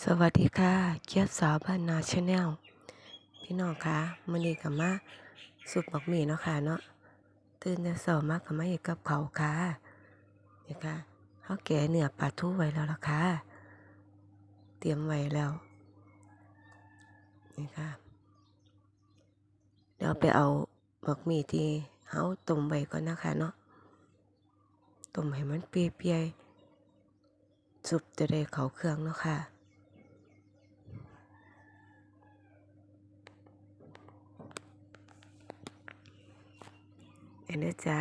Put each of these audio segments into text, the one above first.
สวัสดีค่ะเกียรติสาวบ้านนาชาแนลพี่น้องคะมื้อนี้ก็มาสุปบักหมี่เนาะค่ะเนาะตื่นแต่เช้ามาก็มาเฮ็ดกับเขาค่ะนี่ค่ะเฮาแกะเนื้อปลาทูไว้แล้วล่ะค่ะเตรียมไว้แล้วนี่ค่ะเดี๋ยวไปเอาบักหมี่ที่เฮาต้มไว้ก่อนนะคะเนาะต้มให้มันเปื่อยๆสุปจะได้เขาเครื่องเนาะค่ะ เนแล้วจ้า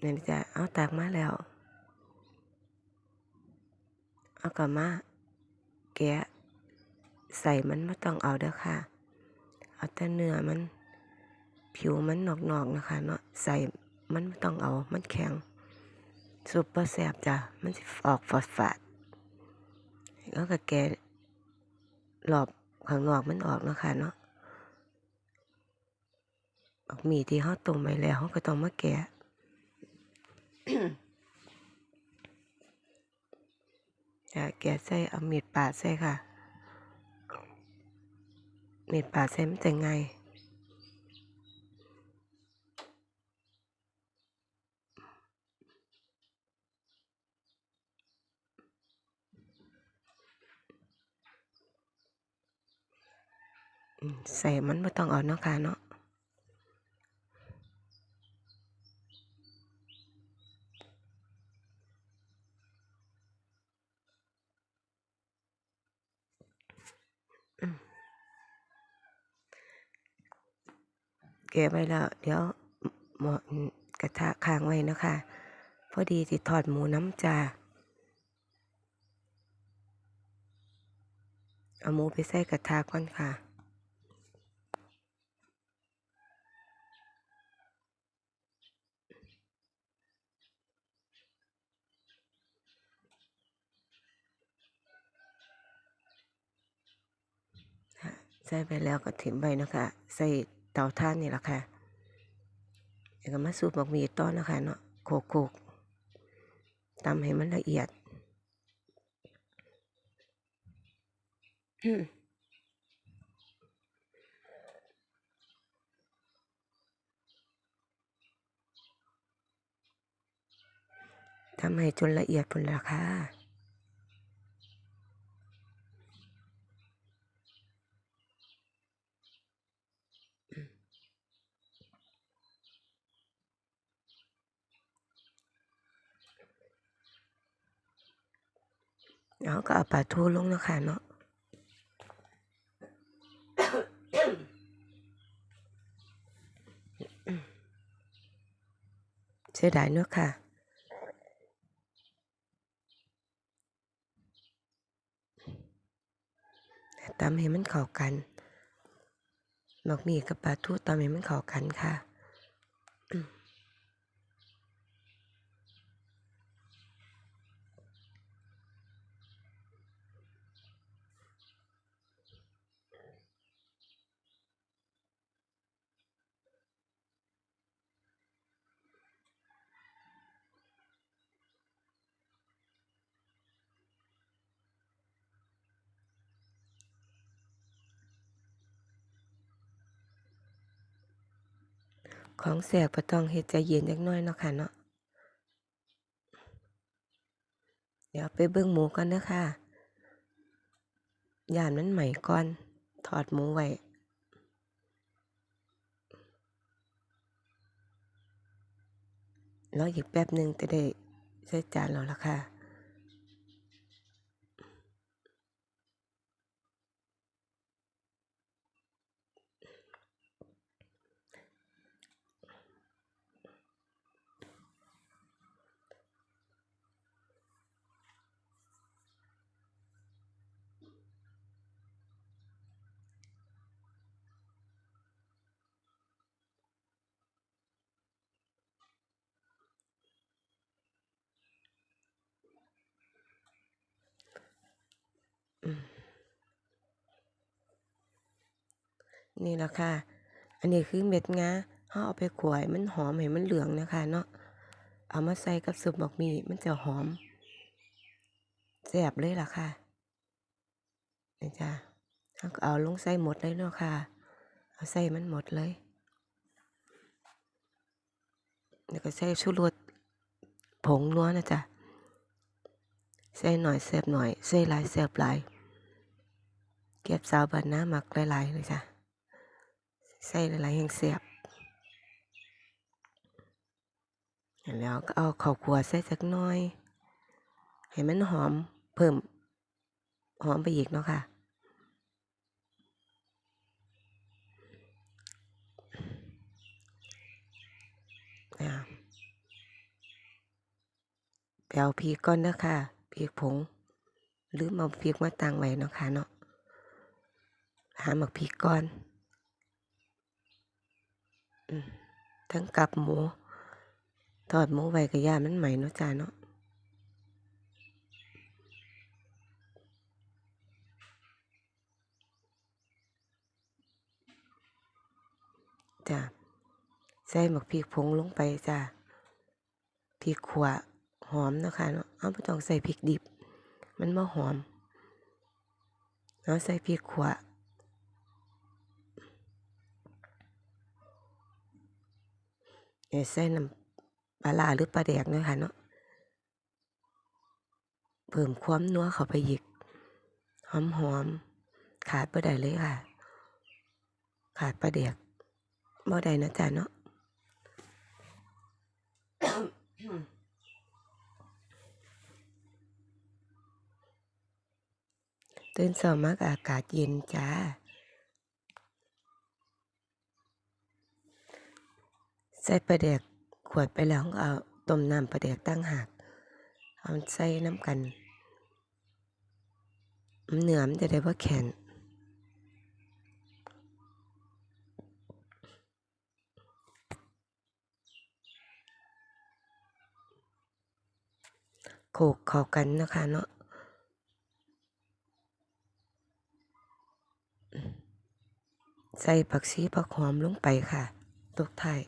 เนแล้วจ้าเอาตักมาแล้ว เอากลับมาแกะใส่มันไม่ต้องเอาเด้อค่ะ เอาแต่เนื้อมัน ผิวมันหนอกๆนะคะเนาะใส่มันไม่ต้องเอา มันแข็งซุปเปอร์แซ่บจ้ะ มันสิออกฝาดฝาดๆแล้วก็แกะหลอบข้างนอกมันออกนะคะเนาะ บักหมีที่เฮาต้มไว้แล้วเฮาก็ต้องมาแกะจะแกะใส่เอามีดปาดใส่ค่ะ มีดปาดใส่มันจะง่ายอืมใส่มันบ่ต้องเอาเนาะค่ะเนาะ เก็บไว้แล้ว เดี๋ยวหมอกระทะค้างไว้นะคะพอดีสิทอดหมูน้ำจาเอาหมูไปใส่กระทะก่อนค่ะ ค่ะ ใส่ไปแล้วก็ถิ่มไว้นะคะใส่เตาถ่านนี่แหละค่ะแล้วก็มาสูบบักหมี่ต้อนนะคะเนาะโขกโขกตำให้มันละเอียดทำให้จนละเอียดพุ่นละค่ะ แล้วก็เอาปลาทูลงเนาะคะเนาะเสียดายเนอะค่ะตำให้มันเข้ากันหมกหมี่กับปลาทูตำให้มันเข้ากันค่ะ ของแสบก็ต้องเฮ็ดใจเย็นจักหน่อยเนาะค่ะเนาะ เดี๋ยวไปเบิ่งหมูก่อนเด้อค่ะย่านมันไหม้ก่อนทอดหมูไว้รออีกแป๊บหนึ่งจะได้ใส่จานแล้วล่ะค่ะ นี่ละค่ะ อันนี้คือเม็ดงาเราเอาไปคั่วให้มันหอมให้มันเหลืองนะคะเนาะ เอามาใส่กับซุปบักมีมันจะหอมแซ่บเลยล่ะค่ะนี่จ้ะเาเอาลงใส่หมดเลยเนาะค่ะ เอาใส่มันหมดเลย แล้วก็ใส่ชูรสผงนัวนะจ๊ะใส่หน่อยแซ่บหน่อยใส่หลายแซ่บหลายเก็บสาวบ้านนามักหลายๆเลยจ้ะ ใส่หลายๆแห่งแซ่บแล้วก็เอาข้าวคั่วใส่สักน่อย ให้มันหอมเพิ่มหอมไปอีกเนาะค่ะอ่าไปเอาพริกก่อนเด้อค่ะพริกผงลืมเอาพริกมาตั้งไว้เนาะค่ะเนาะ หาหมักพริกก่อน ทั้งกับหมู ทอดหมูไว้กับย่ามันใหม่เนาะจ้าเนาะจ้ะใส่หมักพริกผงลงไปจ้ะพริกขั่วหอมเนาะค่ะเนาะเอาบ่ต้องใส่พริกดิบ มันบ่หอมเอาใส่พริกขั่วเอ้ ใส่น้ำปลาร้าหรือปลาแดกเนาะค่ะเนาะเพิ่มความนัวเข้าไปอีกหอมๆขาดบ่ได้เลยค่ะ ขาดปลาแดกบ่ได้นะจ๊ะเนาะตื่นเช้ามากอากาศเย็นจ้า ใส่ปลาแดกขวดไปแล้วเอาต้มน้ำปลาแดกต่างหากเอาใส่น้ำกันเหนือมจะได้บ่แข็งโขกเข้ากันนะคะเนาะใส่ผักชีผักหอมลงไปค่ะตกท้าย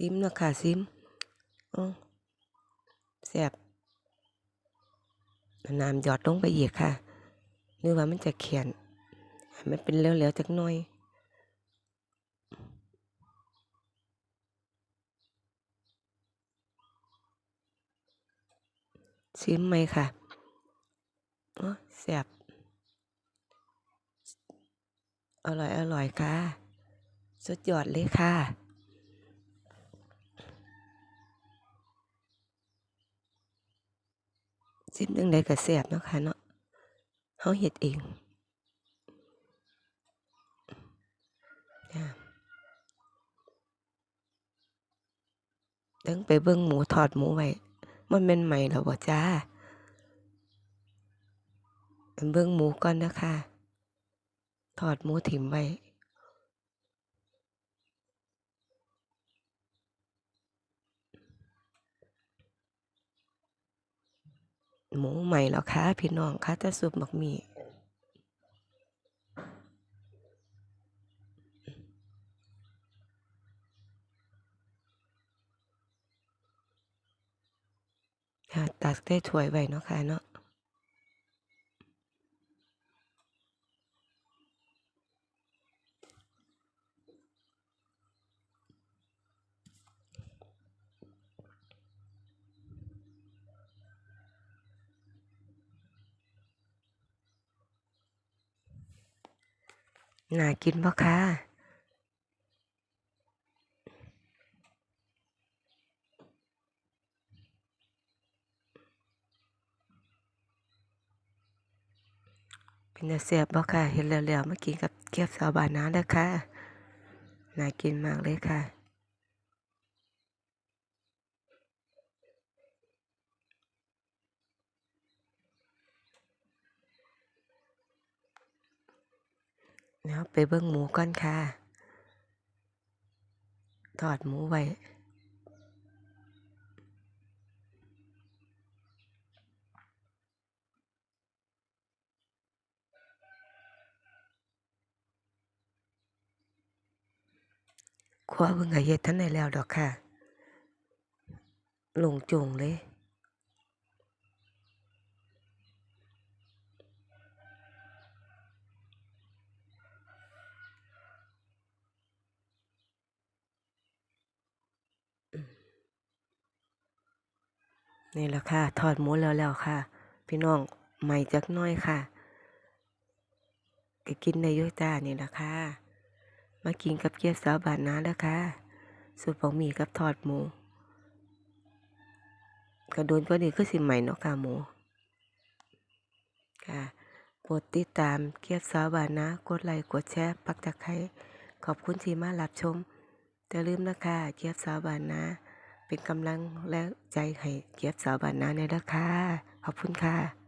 ซิมเนาะค่ะซิมอแซ่บเอาน้ำหยอดลงไปอีกค่ะหรือว่ามันจะแข็งให้มันเป็นเหลวๆจักหน่อยชิมไหมค่ะโอ้แซ่บอร่อยอร่อยค่ะ สุดยอดเลยค่ะ ซิมจั่งใดก็แซ่บเนาะค่ะเนาะเฮาเฮ็ดเองจ้งไปเบิ่งหมูทอดหมูไว้มันแม่นไหม้แล้วบ่จ้าไปเบิ่งหมูก่อนเด้อค่ะทอดหมูถิ้มไว้ หมูใหม่แล้วค่ะพี่น้องค่ะแต่ซุปบักมีตักได้ถ้วยไว้เนาะค่ะเนาะ น่ากินบ่ค่ะเป็นเสียบบ่ค่ะ เห็นแล้วๆเมื่อกี้กับเกี๊ยวสาวบานนาเด้ค่ะ น่ากินมากเลยค่ะ เอไปเบิ้งหมูก่อนค่ะ ทอดหมูไว้คว้าเบิ่งกหเฮ็ดทันได้แล้วดอกค่ะหลงจงเลย นี่แหละค่ะ ทอดหมูแล้วแล้วค่ะ พี่น้องใหม่จักน้อยค่ะก็กินได้อยู่จ้านี่แหละค่ะ มากินกับเกี๊ยวสาวบานนาเด้อค่ะสูตรบะหมี่กับทอดหมูกระโดนกว่านี้คือสิใหม่เนาะค่ะหมูค่ะโปรดติดตามเกี๊ยวสาวบานนากดไลค์กดแชร์ ปักตะไคร้ขอบคุณที่มารับชมอย่าลืมนะคะเกี๊ยวสาวบานนา เป็นกำลังและใจให้เกียบสาวบานนาในราคาขอบคุณค่ะ